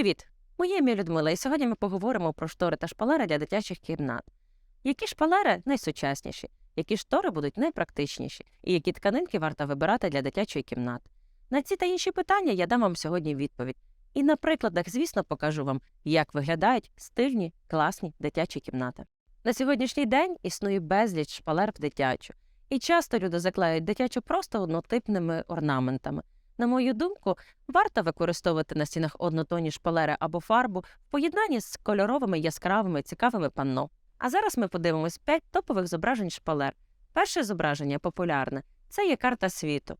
Привіт! Моє ім'я Людмила, і сьогодні ми поговоримо про штори та шпалери для дитячих кімнат. Які шпалери найсучасніші, які штори будуть найпрактичніші, і які тканинки варто вибирати для дитячої кімнати. На ці та інші питання я дам вам сьогодні відповідь. І на прикладах, звісно, покажу вам, як виглядають стильні, класні дитячі кімнати. На сьогоднішній день існує безліч шпалер в дитячу, і часто люди заклеюють дитячу просто однотипними орнаментами. На мою думку, варто використовувати на стінах однотонні шпалери або фарбу в поєднанні з кольоровими яскравими цікавими панно. А зараз ми подивимось 5 топових зображень шпалер. Перше зображення популярне це є карта світу.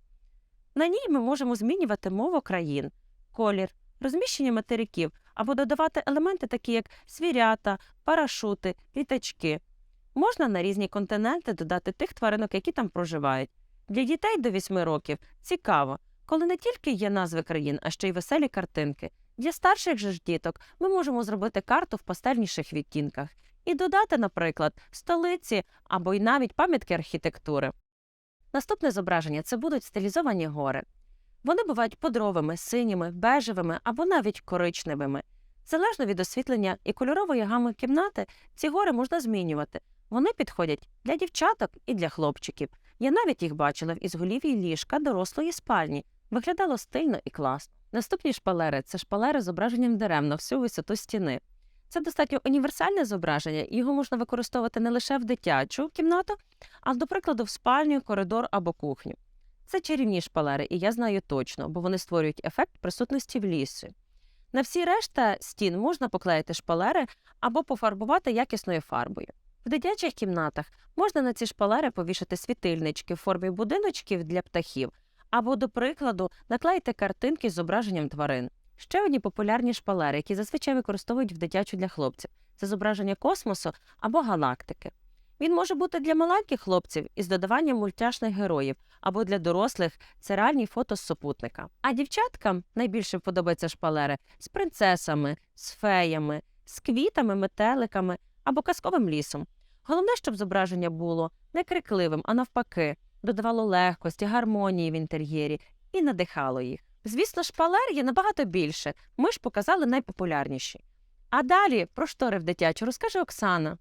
На ній ми можемо змінювати мову країн, колір, розміщення материків або додавати елементи, такі як свірята, парашути, літачки. Можна на різні континенти додати тих тваринок, які там проживають. Для дітей до 8 років цікаво, коли не тільки є назви країн, а ще й веселі картинки. Для старших же ж діток ми можемо зробити карту в пастельніших відтінках і додати, наприклад, столиці або й навіть пам'ятки архітектури. Наступне зображення це будуть стилізовані гори. Вони бувають подровими, синіми, бежевими або навіть коричневими. Залежно від освітлення і кольорової гами кімнати, ці гори можна змінювати. Вони підходять для дівчаток і для хлопчиків. Я навіть їх бачила в ізголів'ї ліжка дорослої спальні. Виглядало стильно і класно. Наступні шпалери це шпалери з зображенням дерев на всю висоту стіни. Це достатньо універсальне зображення, його можна використовувати не лише в дитячу кімнату, а, до прикладу, в спальню, коридор або кухню. Це чарівні шпалери, і я знаю точно, бо вони створюють ефект присутності в лісі. На всі решта стін можна поклеїти шпалери або пофарбувати якісною фарбою. В дитячих кімнатах можна на ці шпалери повішати світильнички в формі будиночків для птахів, або, до прикладу, наклеїти картинки з зображенням тварин. Ще одні популярні шпалери, які зазвичай використовують в дитячу для хлопців це зображення космосу або галактики. Він може бути для маленьких хлопців із додаванням мультяшних героїв, або для дорослих це реальні фото з супутника. А дівчаткам найбільше подобаються шпалери з принцесами, з феями, з квітами, метеликами або казковим лісом. Головне, щоб зображення було не крикливим, а навпаки, додавало легкості, гармонії в інтер'єрі і надихало їх. Звісно, шпалер є набагато більше. Ми ж показали найпопулярніші. А далі про штори в дитячу розкаже Оксана.